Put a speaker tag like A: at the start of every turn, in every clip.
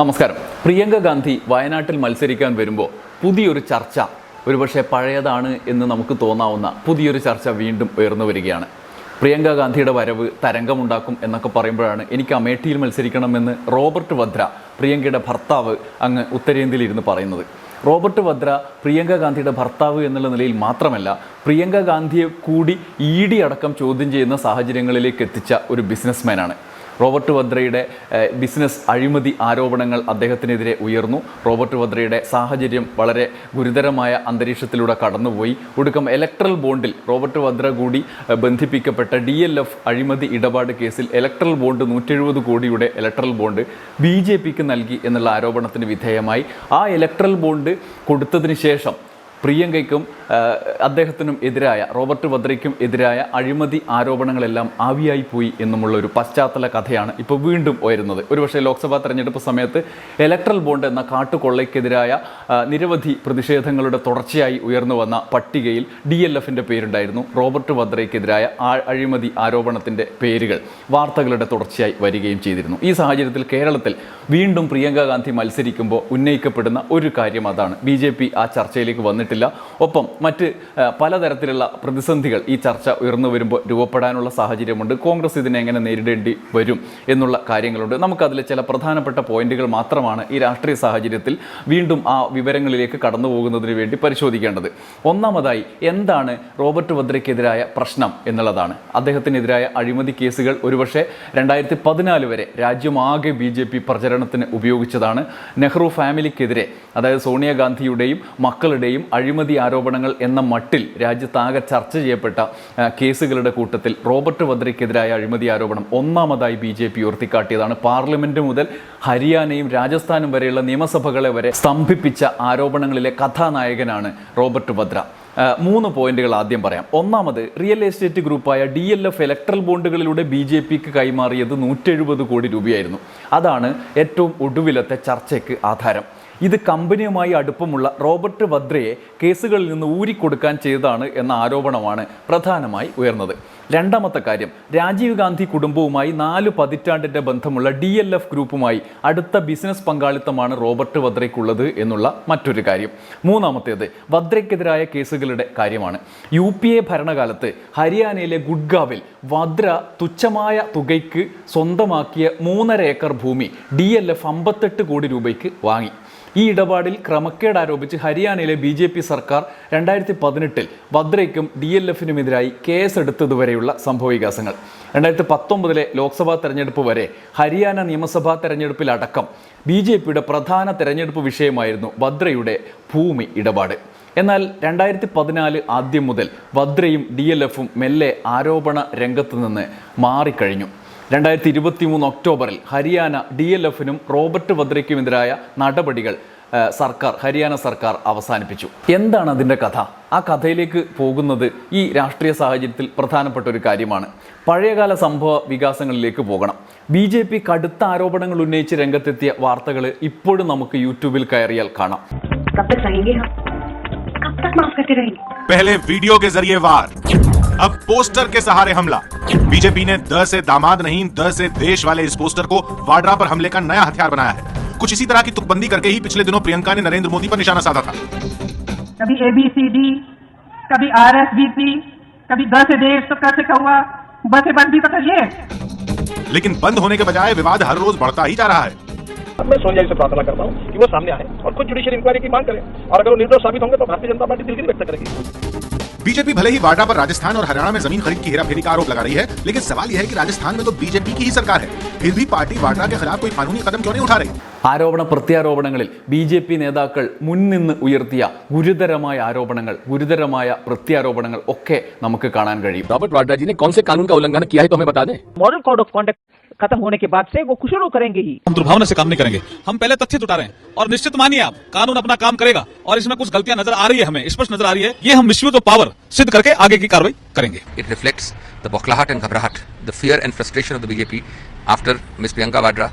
A: നമസ്കാരം. പ്രിയങ്ക ഗാന്ധി വയനാട്ടിൽ മത്സരിക്കാൻ വരുമ്പോൾ പുതിയൊരു ചർച്ച ഒരുപക്ഷെ പഴയതാണ് എന്ന് നമുക്ക് തോന്നാവുന്ന പുതിയൊരു ചർച്ച വീണ്ടും ഉയർന്നു വരികയാണ്. പ്രിയങ്ക ഗാന്ധിയുടെ വരവ് തരംഗമുണ്ടാക്കും എന്നൊക്കെ പറയുമ്പോഴാണ് എനിക്ക് അമേഠിയിൽ മത്സരിക്കണമെന്ന് റോബർട്ട് വദ്ര പ്രിയങ്കയുടെ ഭർത്താവ് അങ്ങ് ഉത്തരേന്ത്യയിൽ ഇരുന്ന് പറയുന്നത്. റോബർട്ട് വദ്ര പ്രിയങ്ക ഗാന്ധിയുടെ ഭർത്താവ് എന്നുള്ള നിലയിൽ മാത്രമല്ല പ്രിയങ്ക ഗാന്ധിയെ കൂടി ഇ ഡി അടക്കം ചോദ്യം ചെയ്യുന്ന സാഹചര്യങ്ങളിലേക്ക് എത്തിച്ച ഒരു ബിസിനസ്മാനാണ്. റോബർട്ട് വദ്രയുടെ ബിസിനസ് അഴിമതി ആരോപണങ്ങൾ അദ്ദേഹത്തിനെതിരെ ഉയർന്നു. റോബർട്ട് വദ്രയുടെ സാഹചര്യം വളരെ ഗുരുതരമായ അന്തരീക്ഷത്തിലൂടെ കടന്നുപോയി. ഒടുക്കം ഇലക്ട്രൽ ബോണ്ടിൽ റോബർട്ട് വദ്ര കൂടി ബന്ധിപ്പിക്കപ്പെട്ട ഡി എൽ എഫ് അഴിമതി ഇടപാട് കേസിൽ ഇലക്ട്രൽ ബോണ്ട് നൂറ്റെഴുപത് കോടിയുടെ ഇലക്ട്രൽ ബോണ്ട് ബി ജെ പിക്ക് നൽകി എന്നുള്ള ആരോപണത്തിന് വിധേയമായി. ആ ഇലക്ട്രൽ ബോണ്ട് കൊടുത്തതിന് ശേഷം പ്രിയങ്കയ്ക്കും അദ്ദേഹത്തിനും എതിരായ റോബർട്ട് വദ്രയ്ക്കും എതിരായ അഴിമതി ആരോപണങ്ങളെല്ലാം ആവിയായി പോയി എന്നുമുള്ള ഒരു പശ്ചാത്തല കഥയാണ് ഇപ്പോൾ വീണ്ടും ഉയരുന്നത്. ഒരുപക്ഷെ ലോക്സഭാ തെരഞ്ഞെടുപ്പ് സമയത്ത് ഇലക്ട്രൽ ബോണ്ട് എന്ന കാട്ടുകൊള്ളയ്ക്കെതിരായ നിരവധി പ്രതിഷേധങ്ങളുടെ തുടർച്ചയായി ഉയർന്നു വന്ന പട്ടികയിൽ ഡി എൽ എഫിന്റെ പേരുണ്ടായിരുന്നു റോബർട്ട് വദ്രയ്ക്കെതിരായ അഴിമതി ആരോപണത്തിന്റെ പേരുകൾ വാർത്തകളുടെ തുടർച്ചയായി വരികയും ചെയ്തിരുന്നു. ഈ സാഹചര്യത്തിൽ കേരളത്തിൽ വീണ്ടും പ്രിയങ്ക ഗാന്ധി മത്സരിക്കുമ്പോൾ ഉന്നയിക്കപ്പെടുന്ന ഒരു കാര്യം അതാണ്. ബി ആ ചർച്ചയിലേക്ക് വന്നിട്ടില്ല. ഒപ്പം മറ്റ് പലതരത്തിലുള്ള പ്രതിസന്ധികൾ ഈ ചർച്ച ഉയർന്നു വരുമ്പോൾ രൂപപ്പെടാനുള്ള സാഹചര്യമുണ്ട്. കോൺഗ്രസ് ഇതിനെ എങ്ങനെ നേരിടേണ്ടി വരും എന്നുള്ള കാര്യങ്ങളുണ്ട്. നമുക്കതിലെ ചില പ്രധാനപ്പെട്ട പോയിന്റുകൾ മാത്രമാണ് ഈ രാഷ്ട്രീയ സാഹചര്യത്തിൽ വീണ്ടും ആ വിവരങ്ങളിലേക്ക് കടന്നു പോകുന്നതിന് വേണ്ടി പരിശോധിക്കേണ്ടത്. ഒന്നാമതായി എന്താണ് റോബർട്ട് വദ്രയ്ക്കെതിരായ പ്രശ്നം എന്നുള്ളതാണ്. അദ്ദേഹത്തിനെതിരായ അഴിമതി കേസുകൾ ഒരുപക്ഷെ രണ്ടായിരത്തി പതിനാല് വരെ രാജ്യമാകെ ബി ജെ പി പ്രചരണത്തിന് ഉപയോഗിച്ചതാണ്. നെഹ്റു ഫാമിലിക്കെതിരെ അതായത് സോണിയാഗാന്ധിയുടെയും മക്കളുടെയും അഴിമതി ആരോപണങ്ങൾ എന്ന മട്ടിൽ രാജ്യത്താകെ ചർച്ച ചെയ്യപ്പെട്ട കേസുകളുടെ കൂട്ടത്തിൽ റോബർട്ട് വദ്രയ്ക്കെതിരായ അഴിമതി ആരോപണം ഒന്നാമതായി ബി ജെ പി ഉയർത്തിക്കാട്ടിയതാണ്. പാർലമെന്റ് മുതൽ ഹരിയാനയും രാജസ്ഥാനും വരെയുള്ള നിയമസഭകളെ വരെ സ്തംഭിപ്പിച്ച ആരോപണങ്ങളിലെ കഥാനായകനാണ് റോബർട്ട് വദ്ര. മൂന്ന് പോയിന്റുകൾ ആദ്യം പറയാം. ഒന്നാമത് റിയൽ എസ്റ്റേറ്റ് ഗ്രൂപ്പായ ഡി എൽ എഫ് ഇലക്ട്രൽ ബോണ്ടുകളിലൂടെ ബി ജെ പിക്ക് കൈമാറിയത് നൂറ്റെഴുപത് കോടി രൂപയായിരുന്നു. അതാണ് ഏറ്റവും ഒടുവിലത്തെ ചർച്ചയ്ക്ക് ആധാരം. ഇത് കമ്പനിയുമായി അടുപ്പമുള്ള റോബർട്ട് വദ്രയെ കേസുകളിൽ നിന്ന് ഊരിക്കൊടുക്കാൻ ചെയ്തതാണ് എന്ന ആരോപണമാണ് പ്രധാനമായി ഉയർന്നത്. രണ്ടാമത്തെ കാര്യം രാജീവ് ഗാന്ധി കുടുംബവുമായി നാല് പതിറ്റാണ്ടിന്റെ ബന്ധമുള്ള ഡി എൽ എഫ് ഗ്രൂപ്പുമായി അടുത്ത ബിസിനസ് പങ്കാളിത്തമാണ് റോബർട്ട് വദ്രയ്ക്കുള്ളത് എന്നുള്ള മറ്റൊരു കാര്യം. മൂന്നാമത്തേത് വദ്രയ്ക്കെതിരായ കേസുകളുടെ കാര്യമാണ്. യു പി എ ഭരണകാലത്ത് ഹരിയാനയിലെ ഗുഡ്ഗാവിൽ വദ്ര തുച്ഛമായ തുകയ്ക്ക് സ്വന്തമാക്കിയ മൂന്നര ഏക്കർ ഭൂമി ഡി എൽ എഫ് അമ്പത്തെട്ട് കോടി രൂപയ്ക്ക് വാങ്ങി. ഈ ഇടപാടിൽ ക്രമക്കേട് ആരോപിച്ച് ഹരിയാനയിലെ ബി ജെ പി സർക്കാർ രണ്ടായിരത്തി പതിനെട്ടിൽ വദ്രയ്ക്കും ഡി എൽ എഫിനുമെതിരായി കേസെടുത്തതുവരെയുള്ള സംഭവവികാസങ്ങൾ രണ്ടായിരത്തി പത്തൊമ്പതിലെ ലോക്സഭാ തെരഞ്ഞെടുപ്പ് വരെ ഹരിയാന നിയമസഭാ തെരഞ്ഞെടുപ്പിലടക്കം ബി ജെ പിയുടെ പ്രധാന തെരഞ്ഞെടുപ്പ് വിഷയമായിരുന്നു വദ്രയുടെ ഭൂമി ഇടപാട്. എന്നാൽ രണ്ടായിരത്തി പതിനാല് ആദ്യം മുതൽ വദ്രയും ഡി എൽ എഫും മെല്ലെ ആരോപണ രംഗത്ത് നിന്ന് മാറിക്കഴിഞ്ഞു. രണ്ടായിരത്തി ഇരുപത്തി മൂന്ന് ഒക്ടോബറിൽ ഹരിയാന ഡി എൽ എഫിനും റോബർട്ട് വദ്രയ്ക്കുമെതിരായ നടപടികൾ സർക്കാർ ഹരിയാന സർക്കാർ അവസാനിപ്പിച്ചു എന്താണ് അതിൻ്റെ കഥ ആ കഥയിലേക്ക് പോകുന്നത് ഈ രാഷ്ട്രീയ സാഹചര്യത്തിൽ പ്രധാനപ്പെട്ട ഒരു കാര്യമാണ് പഴയകാല സംഭവ വികാസങ്ങളിലേക്ക് പോകണം ബി ജെ പി കടുത്ത ആരോപണങ്ങൾ ഉന്നയിച്ച് രംഗത്തെത്തിയ വാർത്തകൾ ഇപ്പോഴും നമുക്ക് യൂട്യൂബിൽ കയറിയാൽ കാണാം
B: कब तक सहेंगे हम कब तक माफ करते रहेंगे
C: पहले वीडियो के जरिए वार अब पोस्टर के सहारे हमला बीजेपी ने द से दामाद नहीं द से देश वाले इस पोस्टर को वाड्रा पर हमले का नया हथियार बनाया है कुछ इसी तरह की तुकबंदी करके ही पिछले दिनों प्रियंका ने नरेंद्र मोदी पर निशाना साधा था।
D: कभी ए बी सी डी कभी आर एस बी पी कभी द से देश तो कैसे कहुआ ब से बंद भी तो करिए
C: लेकिन बंद होने के बजाय विवाद हर रोज बढ़ता ही जा रहा है।
E: मैं सोनिया जी से प्रार्थना करता हूँ कि वो सामने आए और खुद जुडिशियल इंक्वायरी की मांग करें। और अगर वो निर्दोष साबित होंगे तो भारतीय जनता पार्टी दिलगिरी व्यक्त करेगी।
C: बीजेपी भले ही वाड्रा पर राजस्थान और हरियाणा में जमीन खरीद की हेराफेरी का आरोप लगा रही है लेकिन सवाल यह है कि राजस्थान में तो बीजेपी की ही सरकार है फिर भी पार्टी वाड्रा के खिलाफ कोई कानूनी कदम क्यों नहीं उठा रही
A: ആരോപണ പ്രത്യാരോപണങ്ങളിൽ ബി ജെ പി നേതാക്കൾ മുൻനിന്ന് ഉയർത്തിയ ഗുരുതരമായ ആരോപണങ്ങൾ ഗുരുതരമായ പ്രത്യാരോപണങ്ങൾ ഒക്കെ നമുക്ക് കാണാൻ കഴിയും
F: रॉबर्ट वाड्रा जी ने कौन से कानून का उल्लंघन किया है तो हमें बता दें
D: मॉडल कोड ऑफ कॉन्डक्ट खत्म होने के बाद से वो कुछ शुरू करेंगे ही
G: हम दुर्भावना से काम नहीं करेंगे हम पहले तथ्य जुटा रहे हैं और निश्चित मानिए आप कानून अपना काम करेगा और इसमें कुछ गलतियां नजर आ रही है हमें स्पष्ट नजर आ रही है ये हम मिसयूज ऑफ पावर सिद्ध करके आगे की कार्रवाई करेंगे
H: It reflects the bocklahat and ghabrahat, the fear and frustration of the BJP after Ms. Priyanka Vadra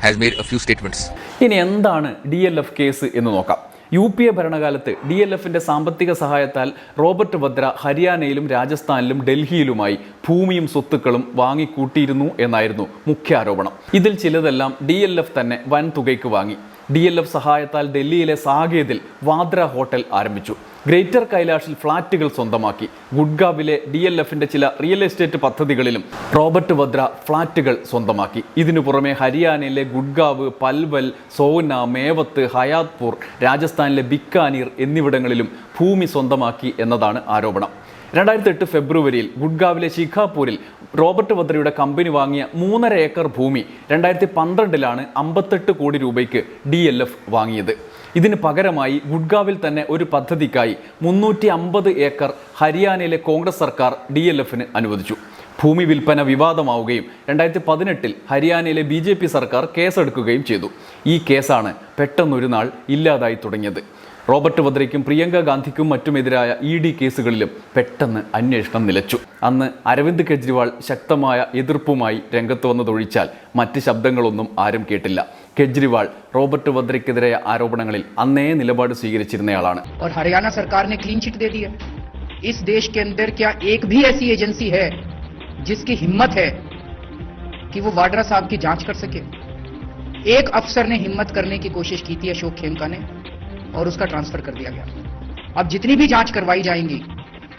H: has made a few statements.
A: ഇനി എന്താണ് ഡി എൽ എഫ് കേസ് എന്ന് നോക്കാം യു പി എ ഭരണകാലത്ത് ഡി എൽ എഫിന്റെ സാമ്പത്തിക സഹായത്താൽ Robert Vadra ഹരിയാനയിലും രാജസ്ഥാനിലും ഡൽഹിയിലുമായി ഭൂമിയും സ്വത്തുക്കളും വാങ്ങിക്കൂട്ടിയിരുന്നു എന്നായിരുന്നു മുഖ്യ ആരോപണം ഇതിൽ ചിലതെല്ലാം ഡി എൽ എഫ് തന്നെ വൻ തുകയ്ക്ക് വാങ്ങി. ഡി എൽ എഫ് സഹായത്താൽ ഡൽഹിയിലെ സാകേതിൽ വാദ്ര ഹോട്ടൽ ആരംഭിച്ചു. ഗ്രേറ്റർ കൈലാഷിൽ ഫ്ളാറ്റുകൾ സ്വന്തമാക്കി. ഗുഡ്ഗാവിലെ ഡി എൽ എഫിന്റെ ചില റിയൽ എസ്റ്റേറ്റ് പദ്ധതികളിലും റോബർട്ട് വദ്ര ഫ്ളാറ്റുകൾ സ്വന്തമാക്കി. ഇതിനു പുറമെ ഹരിയാനയിലെ ഗുഡ്ഗാവ് പൽവൽ സോന മേവത്ത് ഹയാത്പൂർ രാജസ്ഥാനിലെ ബിക്കാനീർ എന്നിവിടങ്ങളിലും ഭൂമി സ്വന്തമാക്കി എന്നതാണ് ആരോപണം. രണ്ടായിരത്തി എട്ട് ഫെബ്രുവരിയിൽ ഗുഡ്ഗാവിലെ ശിഖാപൂരിൽ റോബർട്ട് വദ്രയുടെ കമ്പനി വാങ്ങിയ മൂന്നര ഏക്കർ ഭൂമി രണ്ടായിരത്തി പന്ത്രണ്ടിലാണ് അമ്പത്തെട്ട് കോടി രൂപയ്ക്ക് ഡി എൽ എഫ് വാങ്ങിയത്. ഇതിന് പകരമായി ഗുഡ്ഗാവിൽ തന്നെ ഒരു പദ്ധതിക്കായി മുന്നൂറ്റി അമ്പത് ഏക്കർ ഹരിയാനയിലെ കോൺഗ്രസ് സർക്കാർ ഡി എൽ എഫിന് അനുവദിച്ചു. ഭൂമി വിൽപ്പന വിവാദമാവുകയും രണ്ടായിരത്തി പതിനെട്ടിൽ ഹരിയാനയിലെ ബി ജെ പി സർക്കാർ കേസെടുക്കുകയും ചെയ്തു. ഈ കേസാണ് പെട്ടെന്നൊരു നാൾ ഇല്ലാതായി തുടങ്ങിയത്. റോബർട്ട് വദ്രയ്ക്കും പ്രിയങ്ക ഗാന്ധിക്കും മറ്റുമെതിരായ ഇ ഡി കേസുകളിലും പെട്ടെന്ന് അന്വേഷണം നിലച്ചു അന്ന് അരവിന്ദ് കെജ്രിവാൾ ശക്തമായ എതിർപ്പുമായി രംഗത്ത് വന്നതൊഴിച്ചാൽ മറ്റ് ശബ്ദങ്ങളൊന്നും ആരും കേട്ടില്ല കെജ്രിവാൾ റോബർട്ട് വദ്രയ്ക്കെതിരായ ആരോപണങ്ങളിൽ അന്നേ നിലപാട് സ്വീകരിച്ചിരുന്നയാളാണ്
I: और हरियाणा सरकार ने क्लीन चिट दे दी है इस देश के अंदर क्या एक भी ऐसी एजेंसी है जिसकी हिम्मत है कि वो वाड्रा साहब की जांच कर सके एक अफसर ने हिम्मत करने की कोशिश की थी अशोक खेमका ने और उसका ट्रांसफर कर दिया गया अब जितनी भी जांच करवाई जाएंगी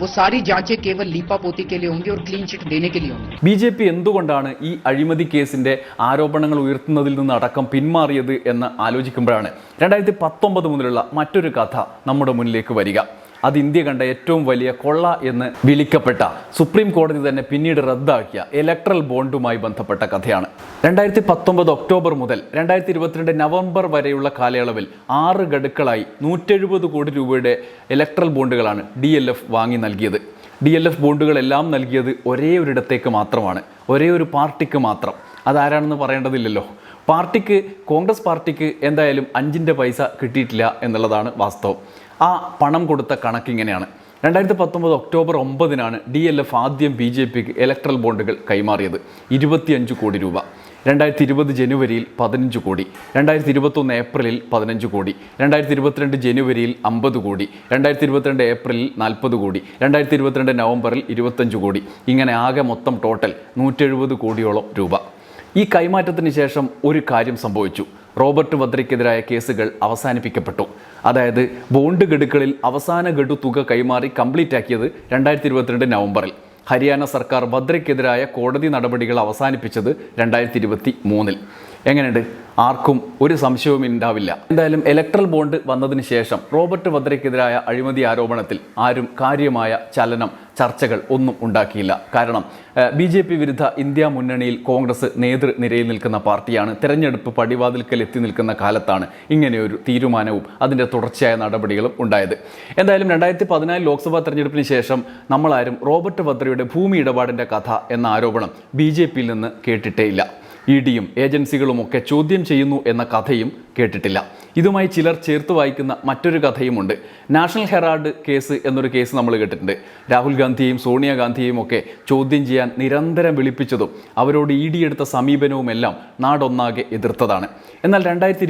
I: वो सारी जांचें केवल लीपा पोती के लिए होंगी और क्लीन चिट देने के लिए होंगी
A: ബി ജെ പി എന്തുകൊണ്ടാണ് ഈ അഴിമതി കേസിന്റെ ആരോപണങ്ങൾ ഉയർത്തുന്നതിൽ നിന്ന് അടക്കം പിന്മാറിയത് എന്ന് ആലോചിക്കുമ്പോഴാണ് രണ്ടായിരത്തി പത്തൊമ്പത് മുതലുള്ള മറ്റൊരു കഥ നമ്മുടെ മുന്നിലേക്ക് വരിക അത് ഇന്ത്യ കണ്ട ഏറ്റവും വലിയ കൊള്ള എന്ന് വിളിക്കപ്പെട്ട സുപ്രീം കോടതി തന്നെ പിന്നീട് റദ്ദാക്കിയ ഇലക്ട്രൽ ബോണ്ടുമായി ബന്ധപ്പെട്ട കഥയാണ്. രണ്ടായിരത്തി പത്തൊമ്പത് ഒക്ടോബർ മുതൽ രണ്ടായിരത്തി ഇരുപത്തിരണ്ട് നവംബർ വരെയുള്ള കാലയളവിൽ ആറ് ഗഡുക്കളായി നൂറ്റെഴുപത് കോടി രൂപയുടെ ഇലക്ട്രൽ ബോണ്ടുകളാണ് ഡി എൽ എഫ് വാങ്ങി നൽകിയത്. ഡി എൽ എഫ് ബോണ്ടുകളെല്ലാം നൽകിയത് ഒരേ ഒരിടത്തേക്ക് മാത്രമാണ് ഒരേ ഒരു പാർട്ടിക്ക് മാത്രം. അതാരാണെന്ന് പറയേണ്ടതില്ലല്ലോ. പാർട്ടിക്ക് കോൺഗ്രസ് പാർട്ടിക്ക് എന്തായാലും അഞ്ചിന്റെ പൈസ കിട്ടിയിട്ടില്ല എന്നുള്ളതാണ് വാസ്തവം. ആ പണം കൊടുത്ത കണക്കിങ്ങനെയാണ് രണ്ടായിരത്തി പത്തൊമ്പത് ഒക്ടോബർ ഒമ്പതിനാണ് ഡി എൽ എഫ് ആദ്യം ബി ജെ പിക്ക് ഇലക്ട്രൽ ബോണ്ടുകൾ കൈമാറിയത്. ഇരുപത്തിയഞ്ച് കോടി രൂപ. രണ്ടായിരത്തി ഇരുപത് ജനുവരിയിൽ പതിനഞ്ച് കോടി. രണ്ടായിരത്തി ഇരുപത്തൊന്ന് ഏപ്രിലിൽ പതിനഞ്ച് കോടി. രണ്ടായിരത്തി ഇരുപത്തിരണ്ട് ജനുവരിയിൽ അമ്പത് കോടി. രണ്ടായിരത്തി ഇരുപത്തിരണ്ട് ഏപ്രിലിൽ നാൽപ്പത് കോടി. രണ്ടായിരത്തി ഇരുപത്തിരണ്ട് നവംബറിൽ ഇരുപത്തഞ്ച് കോടി. ഇങ്ങനെ ആകെ മൊത്തം ടോട്ടൽ നൂറ്റെഴുപത് കോടിയോളം രൂപ. ഈ കൈമാറ്റത്തിന് ശേഷം ഒരു കാര്യം സംഭവിച്ചു. റോബർട്ട് വദ്രയ്ക്കെതിരായ കേസുകൾ അവസാനിപ്പിക്കപ്പെട്ടു. അതായത് ബോണ്ട് ഗഡുക്കളിൽ അവസാന ഗഡു തുക കൈമാറി കംപ്ലീറ്റ് ആക്കിയത് രണ്ടായിരത്തി ഇരുപത്തിരണ്ട് നവംബറിൽ. ഹരിയാന സർക്കാർ വദ്രയ്ക്കെതിരായ കോടതി നടപടികൾ അവസാനിപ്പിച്ചത് രണ്ടായിരത്തി ഇരുപത്തി മൂന്നിൽ എങ്ങനെയുണ്ട്? ആർക്കും ഒരു സംശയവും ഉണ്ടാവില്ല എന്തായാലും ഇലക്ട്രൽ ബോണ്ട് വന്നതിന് ശേഷം റോബർട്ട് വദ്രയ്ക്കെതിരായ അഴിമതി ആരോപണത്തിൽ ആരും കാര്യമായ ചലനം ചർച്ചകൾ ഒന്നും ഉണ്ടാക്കിയില്ല. കാരണം ബി ജെ പി വിരുദ്ധ ഇന്ത്യ മുന്നണിയിൽ കോൺഗ്രസ് നേതൃനിരയിൽ നിൽക്കുന്ന പാർട്ടിയാണ്. തെരഞ്ഞെടുപ്പ് പടിവാതിൽക്കൽ എത്തി നിൽക്കുന്ന കാലത്താണ് ഇങ്ങനെയൊരു തീരുമാനവും അതിന്റെ തുടർച്ചയായ നടപടികളും ഉണ്ടായത്. എന്തായാലും രണ്ടായിരത്തി പതിനാല് ലോക്സഭാ തെരഞ്ഞെടുപ്പിന് ശേഷം നമ്മളാരും റോബർട്ട് വദ്രയുടെ ഭൂമി ഇടപാടിന്റെ കഥ എന്ന ആരോപണം ബി ജെ പിയിൽ നിന്ന് കേട്ടിട്ടേയില്ല ഇ ഏജൻസികളുമൊക്കെ ചോദ്യം ചെയ്യുന്നു എന്ന കഥയും കേട്ടിട്ടില്ല. ഇതുമായി ചിലർ ചേർത്ത് വായിക്കുന്ന മറ്റൊരു കഥയുമുണ്ട്. നാഷണൽ ഹെറാൾഡ് കേസ് എന്നൊരു കേസ് നമ്മൾ കേട്ടിട്ടുണ്ട്. രാഹുൽ ഗാന്ധിയെയും സോണിയാഗാന്ധിയെയും ഒക്കെ ചോദ്യം ചെയ്യാൻ നിരന്തരം വിളിപ്പിച്ചതും അവരോട് ഇ ഡി എടുത്ത സമീപനവുമെല്ലാം നാടൊന്നാകെ എതിർത്തതാണ്. എന്നാൽ രണ്ടായിരത്തി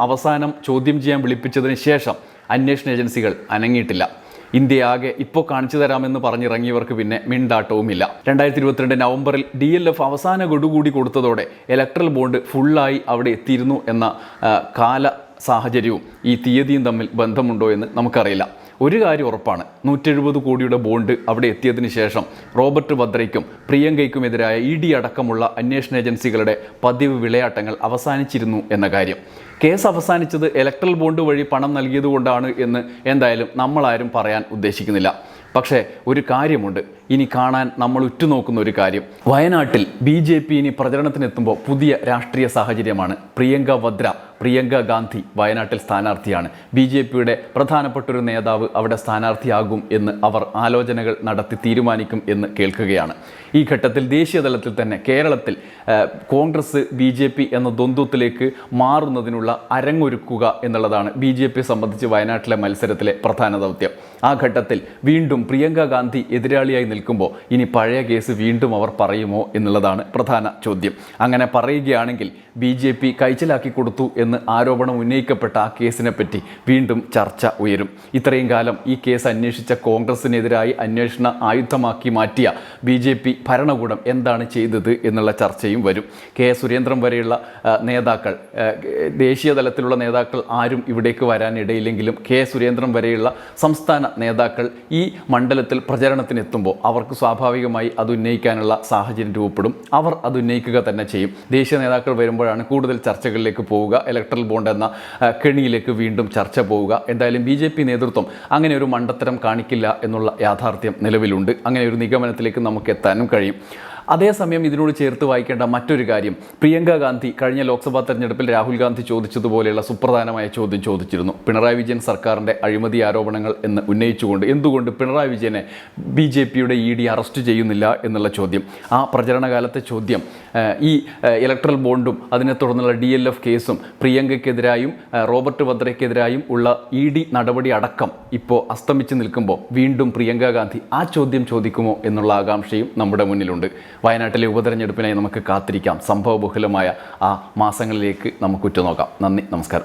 A: അവസാനം ചോദ്യം ചെയ്യാൻ വിളിപ്പിച്ചതിന് ശേഷം അന്വേഷണ ഏജൻസികൾ അനങ്ങിയിട്ടില്ല. ഇന്ത്യ ആകെ ഇപ്പോൾ കാണിച്ചു തരാമെന്ന് പറഞ്ഞിറങ്ങിയവർക്ക് പിന്നെ മിണ്ടാട്ടവുമില്ല. രണ്ടായിരത്തി ഇരുപത്തിരണ്ട് നവംബറിൽ ഡി എൽ എഫ് അവസാന ഗഡുകൂടി കൊടുത്തതോടെ ഇലക്ട്രൽ ബോണ്ട് ഫുള്ളായി അവിടെ എത്തിയിരുന്നു എന്ന കാല സാഹചര്യവും ഈ തീയതിയും തമ്മിൽ ബന്ധമുണ്ടോ എന്ന് നമുക്കറിയില്ല. ഒരു കാര്യം ഉറപ്പാണ്. നൂറ്റെഴുപത് കോടിയുടെ ബോണ്ട് അവിടെ എത്തിയതിന് ശേഷം റോബർട്ട് വദ്രയ്ക്കും പ്രിയങ്കയ്ക്കുമെതിരായ ഇ ഡി അടക്കമുള്ള അന്വേഷണ ഏജൻസികളുടെ പതിവ് വിളയാട്ടങ്ങൾ അവസാനിച്ചിരുന്നു എന്ന കാര്യം. കേസ് അവസാനിച്ചത് ഇലക്ട്രൽ ബോണ്ട് വഴി പണം നൽകിയതുകൊണ്ടാണ് എന്ന് എന്തായാലും നമ്മളാരും പറയാൻ ഉദ്ദേശിക്കുന്നില്ല. പക്ഷേ ഒരു കാര്യമുണ്ട്. ഇനി കാണാൻ നമ്മൾ ഉറ്റുനോക്കുന്ന ഒരു കാര്യം. വയനാട്ടിൽ ബി ജെ പി ഇനി പ്രചരണത്തിനെത്തുമ്പോൾ പുതിയ രാഷ്ട്രീയ സാഹചര്യമാണ്. പ്രിയങ്ക വദ്ര പ്രിയങ്ക ഗാന്ധി വയനാട്ടിൽ സ്ഥാനാർത്ഥിയാണ്. ബി ജെ പിയുടെ പ്രധാനപ്പെട്ട ഒരു നേതാവ് അവിടെ സ്ഥാനാർത്ഥിയാകും എന്ന് അവർ ആലോചനകൾ നടത്തി തീരുമാനിക്കും എന്ന് കേൾക്കുകയാണ്. ഈ ഘട്ടത്തിൽ ദേശീയ തലത്തിൽ തന്നെ കേരളത്തിൽ കോൺഗ്രസ് ബി ജെ പി എന്ന ദ്വന്ദ്വത്തിലേക്ക് മാറുന്നതിനുള്ള അരങ്ങൊരുക്കുക എന്നുള്ളതാണ് ബി ജെ പി സംബന്ധിച്ച് വയനാട്ടിലെ മത്സരത്തിലെ പ്രധാന ദൗത്യം. ആ ഘട്ടത്തിൽ വീണ്ടും പ്രിയങ്ക ഗാന്ധി എതിരാളിയായി നിൽക്കുമ്പോൾ ഇനി പഴയ കേസ് വീണ്ടും അവർ പറയുമോ എന്നുള്ളതാണ് പ്രധാന ചോദ്യം. അങ്ങനെ പറയുകയാണെങ്കിൽ ബി ജെ പി കൈച്ചലാക്കി കൊടുത്തു എന്ന് ആരോപണം ഉന്നയിക്കപ്പെട്ട ആ കേസിനെ പറ്റി വീണ്ടും ചർച്ച ഉയരും. ഇത്രയും കാലം ഈ കേസ് അന്വേഷിച്ച കോൺഗ്രസിനെതിരായി അന്വേഷണ ആയുധമാക്കി മാറ്റിയ ബി ജെ പി ഭരണകൂടം എന്താണ് ചെയ്തത് എന്നുള്ള ചർച്ചയും വരും. കെ സുരേന്ദ്രൻ വരെയുള്ള നേതാക്കൾ ദേശീയ തലത്തിലുള്ള നേതാക്കൾ ആരും ഇവിടേക്ക് വരാനിടയില്ലെങ്കിലും കെ സുരേന്ദ്രൻ വരെയുള്ള സംസ്ഥാന നേതാക്കൾ ഈ മണ്ഡലത്തിൽ പ്രചരണത്തിനെത്തുമ്പോൾ അവർക്ക് സ്വാഭാവികമായി അത് ഉന്നയിക്കാനുള്ള സാഹചര്യം രൂപപ്പെടും. അവർ അത് ഉന്നയിക്കുക തന്നെ ചെയ്യും. ദേശീയ നേതാക്കൾ വരുമ്പോഴാണ് കൂടുതൽ ചർച്ചകളിലേക്ക് പോവുക. ഇലക്ട്രൽ ബോണ്ട് എന്ന കെണിയിലേക്ക് വീണ്ടും ചർച്ച പോവുക. എന്തായാലും ബി ജെ പി നേതൃത്വം അങ്ങനെ ഒരു മണ്ടത്തരം കാണിക്കില്ല എന്നുള്ള യാഥാർത്ഥ്യം നിലവിലുണ്ട്. അങ്ങനെ ഒരു നിഗമനത്തിലേക്ക് നമുക്ക് എത്താനും കഴിയും. അതേസമയം ഇതിനോട് ചേർത്ത് വായിക്കേണ്ട മറ്റൊരു കാര്യം. പ്രിയങ്ക ഗാന്ധി കഴിഞ്ഞ ലോക്സഭാ തെരഞ്ഞെടുപ്പിൽ രാഹുൽ ഗാന്ധി ചോദിച്ചതുപോലെയുള്ള സുപ്രധാനമായ ചോദ്യം ചോദിച്ചിരുന്നു. പിണറായി വിജയൻ സർക്കാരിന്റെ അഴിമതി ആരോപണങ്ങൾ എന്ന് ഉന്നയിച്ചുകൊണ്ട് എന്തുകൊണ്ട് പിണറായി വിജയനെ ബി ജെ പിയുടെ ഇ ഡി അറസ്റ്റ് ചെയ്യുന്നില്ല എന്നുള്ള ചോദ്യം. ആ പ്രചരണകാലത്തെ ചോദ്യം ഈ ഇലക്ട്രൽ ബോണ്ടും അതിനെ തുടർന്നുള്ള ഡി എൽ എഫ് കേസും പ്രിയങ്കയ്ക്കെതിരായും റോബർട്ട് വദ്രയ്ക്കെതിരായും ഉള്ള ഇ ഡി നടപടി അടക്കം ഇപ്പോൾ അസ്തമിച്ച് നിൽക്കുമ്പോൾ വീണ്ടും പ്രിയങ്ക ഗാന്ധി ആ ചോദ്യം ചോദിക്കുമോ എന്നുള്ള ആകാംക്ഷയും നമ്മുടെ മുന്നിലുണ്ട്. വയനാട്ടിലെ ഉപതെരഞ്ഞെടുപ്പിനായി നമുക്ക് കാത്തിരിക്കാം. സംഭവബഹുലമായ ആ മാസങ്ങളിലേക്ക് നമുക്ക് ഉറ്റുനോക്കാം. നന്ദി നമസ്കാരം.